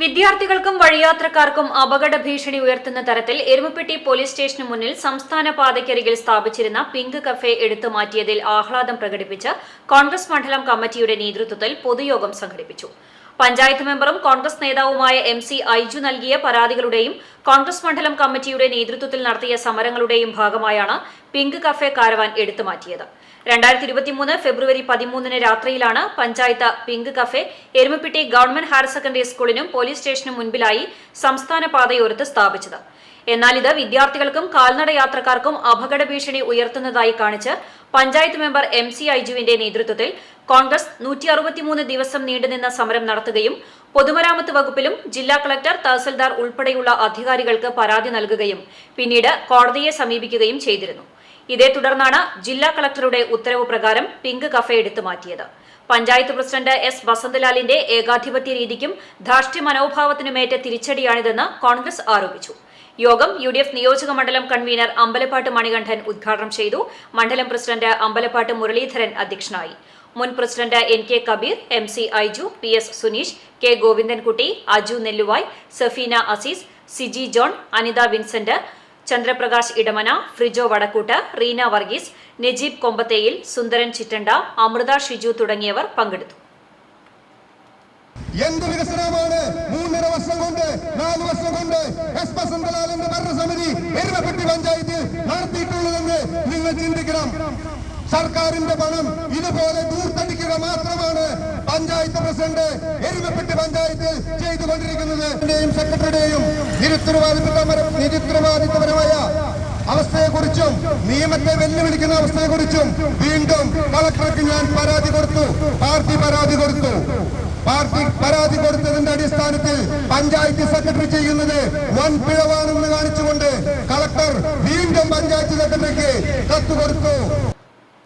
വിദ്യാർത്ഥികൾക്കും വഴിയാത്രക്കാർക്കും അപകട ഭീഷണി ഉയർത്തുന്ന തരത്തിൽ എരുമപ്പെട്ടി പോലീസ് സ്റ്റേഷന് മുന്നിൽ സംസ്ഥാന പാതയ്ക്കരികിൽ സ്ഥാപിച്ചിരുന്ന പിങ്ക് കഫേ എടുത്തു മാറ്റിയതിൽ ആഹ്ലാദം പ്രകടിപ്പിച്ച് കോൺഗ്രസ് മണ്ഡലം കമ്മിറ്റിയുടെ നേതൃത്വത്തിൽ പൊതുയോഗം സംഘടിപ്പിച്ചു. പഞ്ചായത്ത് മെമ്പറും കോൺഗ്രസ് നേതാവുമായ എം സി ഐജു നൽകിയ പരാതികളുടെയും കോൺഗ്രസ് മണ്ഡലം കമ്മിറ്റിയുടെ നേതൃത്വത്തിൽ നടത്തിയ സമരങ്ങളുടെയും ഭാഗമായാണ് പിങ്ക് കഫേ കാരവാൻ എടുത്തുമാറ്റിയത് രണ്ടായിരത്തി ഇരുപത്തിമൂന്ന് ഫെബ്രുവരി പതിമൂന്നിന് രാത്രിയിലാണ് panchayat pink cafe Erumapetty government higher secondary സ്കൂളിനും police സ്റ്റേഷനും മുൻപിലായി സംസ്ഥാന പാതയോരത്ത് സ്ഥാപിച്ചത്. എന്നാൽ ഇത് വിദ്യാർത്ഥികൾക്കും കാൽനട യാത്രക്കാർക്കും അപകട ഭീഷണി ഉയർത്തുന്നതായി കാണിച്ച് പഞ്ചായത്ത് മെമ്പർ എം സി ഐജുവിന്റെ നേതൃത്വത്തിൽ കോൺഗ്രസ് നൂറ്റി അറുപത്തിമൂന്ന് ദിവസം നീണ്ടുനിന്ന സമരം നടത്തുകയും പൊതുമരാമത്ത് വകുപ്പിലും ജില്ലാ കളക്ടർ തഹസിൽദാർ ഉൾപ്പെടെയുള്ള അധികാരികൾക്ക് പരാതി നൽകുകയും പിന്നീട് കോടതിയെ സമീപിക്കുകയും ചെയ്തിരുന്നു. ഇതേ തുടർന്നാണ് ജില്ലാ കളക്ടറുടെ ഉത്തരവ് പ്രകാരം പിങ്ക് കഫേ എടുത്തു മാറ്റിയത്. പഞ്ചായത്ത് പ്രസിഡന്റ് എസ് വസന്തലാലിന്റെ ഏകാധിപത്യ രീതിക്കും ധാർഷ്ട്യ മനോഭാവത്തിനുമേറ്റ തിരിച്ചടിയാണിതെന്ന് കോൺഗ്രസ് ആരോപിച്ചു. യോഗം യു ഡി എഫ് നിയോജക മണ്ഡലം കൺവീനർ അമ്പലപ്പാട്ട് മണികണ്ഠൻ ഉദ്ഘാടനം ചെയ്തു. മണ്ഡലം പ്രസിഡന്റ് അമ്പലപ്പാട്ട് മുരളീധരൻ അധ്യക്ഷനായി. മുൻ president N K Kabeer M C Aiju P S Suneesh K Govindankutty Aju Nelluvai Safeena Azeez Siji John Anitha Vincent Chandraprakash Edamana Frijo Vadakkoot Reena Varghese Najeeb Kombatheyil Sundaran Chittanda Amritha Shiju തുടങ്ങിയവർ പങ്കെടുത്തു. എന്ത് വികസനമാണ്? മൂന്നര വർഷം കൊണ്ട് നാല് വർഷം കൊണ്ട് എരുമപ്പെട്ടി പഞ്ചായത്തിൽ നടത്തിയിട്ടുള്ളതെന്ന് നിങ്ങൾ ചിന്തിക്കണം. സർക്കാരിന്റെ പണം ഇതുപോലെ ദൂർത്തടിക്കുക മാത്രമാണ് പഞ്ചായത്ത് പ്രസിഡന്റ് എരുമപ്പെട്ടി പഞ്ചായത്തിൽ ചെയ്തുകൊണ്ടിരിക്കുന്നത്. സെക്രട്ടറിയുടെയും നിരുത്തരവാദിത്വപര നിരുത്തരവാദിത്വപരമായ അവസ്ഥയെക്കുറിച്ചും നിയമത്തെ വെല്ലുവിളിക്കുന്ന അവസ്ഥയെക്കുറിച്ചും വീണ്ടും കളക്ടർക്ക് ഞാൻ പരാതി കൊടുത്തു. പാർട്ടി പരാതി കൊടുത്തു. പാർട്ടി പരാതി കൊടുത്തതിന്റെ അടിസ്ഥാനത്തിൽ പഞ്ചായത്ത് സെക്രട്ടറി ചെയ്യുന്നത് വൻ പിഴവാണെന്ന് കാണിച്ചുകൊണ്ട് കളക്ടർ വീണ്ടും പഞ്ചായത്ത് സെക്രട്ടറിക്ക് കത്ത് കൊടുത്തു.